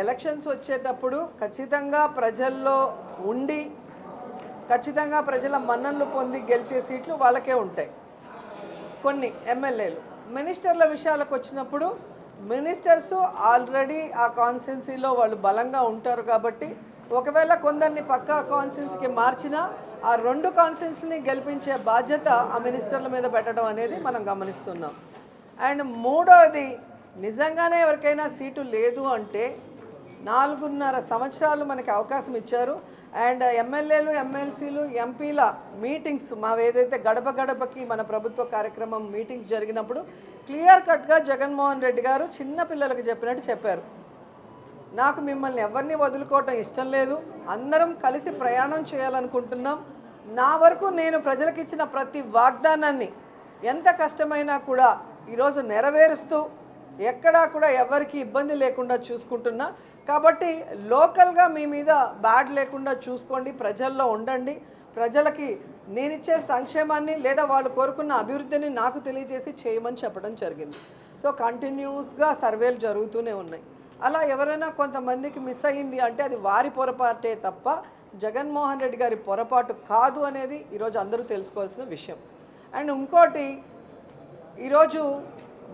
Elections వచ్చేటప్పుడు ఖచ్చితంగా ప్రజల్లో ఉండి ఖచ్చితంగా ప్రజల మన్ననలు పొంది గెలిచే సీట్లు వాళ్ళకే ఉంటాయి. కొన్ని ఎమ్మెల్యేలు. మినిస్టర్ల విషయాలకు వచ్చినప్పుడు మినిస్టర్స్ ఆల్రెడీ ఆ కాన్స్టిట్యున్సీలో వాళ్ళు బలంగా ఉంటారు కాబట్టి ఒకవేళ కొందరిని పక్కా కాన్స్టిట్యున్సీకి మార్చినా ఆ రెండు కాన్స్టిట్యున్సీని గెలిపించే బాధ్యత ఆ మినిస్టర్ల మీద పెట్టడం అనేది మనం గమనిస్తున్నాం. అండ్ మూడోది నిజంగానే ఎవరికైనా సీటు లేదు అంటే నాలుగున్నర సంవత్సరాలు మనకి అవకాశం ఇచ్చారు. అండ్ ఎమ్మెల్యేలు ఎమ్మెల్సీలు ఎంపీల మీటింగ్స్ మావేదైతే గడప గడపకి మన ప్రభుత్వ కార్యక్రమం మీటింగ్స్ జరిగినప్పుడు క్లియర్ కట్గా జగన్మోహన్ రెడ్డి గారు చిన్న పిల్లలకు చెప్పినట్టు చెప్పారు. నాకు మిమ్మల్ని ఎవరిని వదులుకోవటం ఇష్టం లేదు. అందరం కలిసి ప్రయాణం చేయాలనుకుంటున్నాం. నా వరకు నేను ప్రజలకు ఇచ్చిన ప్రతి వాగ్దానాన్ని ఎంత కష్టమైనా కూడా ఈరోజు నెరవేరుస్తూ ఎక్కడా కూడా ఎవరికి ఇబ్బంది లేకుండా చూసుకుంటున్నా. కాబట్టి లోకల్గా మీ మీద బ్యాడ్ లేకుండా చూసుకోండి ప్రజల్లో ఉండండి. ప్రజలకి నేనిచ్చే సంక్షేమాన్ని లేదా వాళ్ళు కోరుకున్న అభివృద్ధిని నాకు తెలియజేసి చేయమని చెప్పడం జరిగింది. సో కంటిన్యూస్గా సర్వేలు జరుగుతూనే ఉన్నాయి. అలా ఎవరైనా కొంతమందికి మిస్ అయ్యింది అంటే అది వారి పొరపాటే తప్ప జగన్మోహన్ రెడ్డి గారి పొరపాటు కాదు అనేది ఈరోజు అందరూ తెలుసుకోవాల్సిన విషయం. అండ్ ఇంకోటి ఈరోజు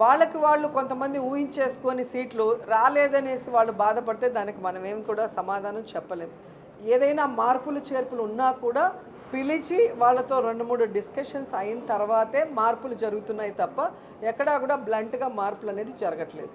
వాళ్ళకి వాళ్ళు కొంతమంది ఊహించేసుకొని సీట్లు రాలేదనేసి వాళ్ళు బాధపడితే దానికి మనం ఏం కూడా సమాధానం చెప్పలేము ఏదైనా మార్పులు చేర్పులు ఉన్నా కూడా పిలిచి వాళ్ళతో రెండు మూడు డిస్కషన్స్ అయిన తర్వాతే మార్పులు జరుగుతున్నాయి తప్ప ఎక్కడా కూడా బ్లంట్గా మార్పులు అనేది జరగట్లేదు.